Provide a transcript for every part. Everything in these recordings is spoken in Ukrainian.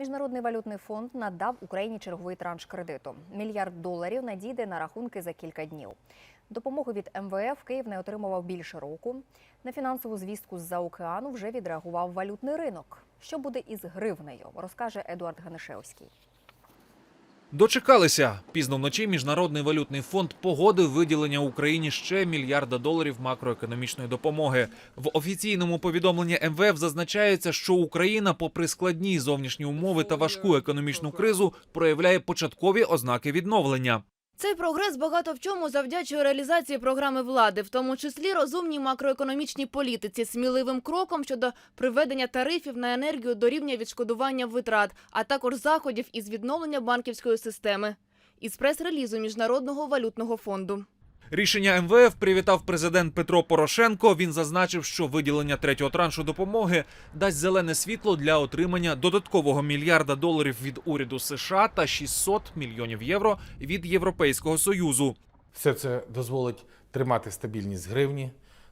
Міжнародний валютний фонд надав Україні черговий транш кредиту. Мільярд доларів надійде на рахунки за кілька днів. Допомогу від МВФ Київ не отримував більше року. На фінансову звістку з-за океану вже відреагував валютний ринок. Що буде із гривнею, розкаже Едуард Ганишевський. Дочекалися пізно вночі. Міжнародний валютний фонд погодив виділення Україні ще мільярда доларів макроекономічної допомоги. В офіційному повідомленні МВФ зазначається, що Україна, попри складні зовнішні умови та важку економічну кризу, проявляє початкові ознаки відновлення. Цей прогрес багато в чому завдячує реалізації програми влади, в тому числі розумній макроекономічній політиці, сміливим кроком щодо приведення тарифів на енергію до рівня відшкодування витрат, а також заходів із відновлення банківської системи. Із прес-релізу Міжнародного валютного фонду. Рішення МВФ привітав президент Петро Порошенко. Він зазначив, що виділення третього траншу допомоги дасть зелене світло для отримання додаткового мільярда доларів від уряду США та 600 мільйонів євро від Європейського союзу. Все це дозволить тримати стабільність гривні,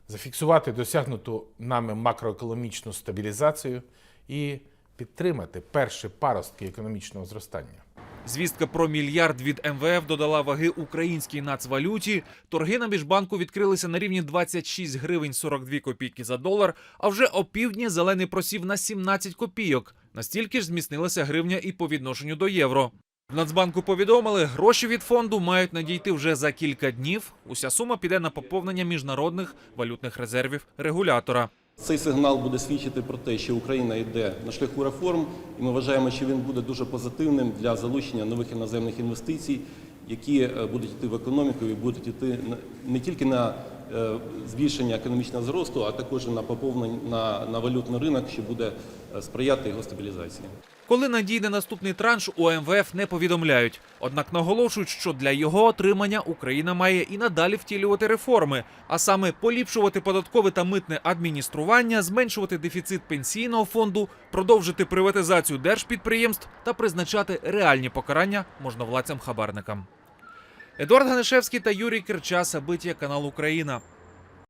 зафіксувати досягнуту нами макроекономічну стабілізацію і підтримати перші паростки економічного зростання. Звістка про мільярд від МВФ додала ваги українській нацвалюті. Торги на міжбанку відкрилися на рівні 26 гривень 42 копійки за долар. А вже опівдні зелений просів на 17 копійок. Настільки ж зміцнилася гривня і по відношенню до євро. В Нацбанку повідомили, гроші від фонду мають надійти вже за кілька днів. Уся сума піде на поповнення міжнародних валютних резервів регулятора. Цей сигнал буде свідчити про те, що Україна йде на шляху реформ, і ми вважаємо, що він буде дуже позитивним для залучення нових іноземних інвестицій, які е, будуть йти в економіку і будуть йти не тільки на збільшення економічного зросту, а також на поповнення на, на валютний ринок, що буде е, сприяти його стабілізації. Коли надійде наступний транш, у МВФ не повідомляють. Однак наголошують, що для його отримання Україна має і надалі втілювати реформи, а саме поліпшувати податкове та митне адміністрування, зменшувати дефіцит пенсійного фонду, продовжити приватизацію держпідприємств та призначати реальні покарання можновладцям-хабарникам. Едуард Ганишевський та Юрій Кирчаса. Сабиття, канал Україна.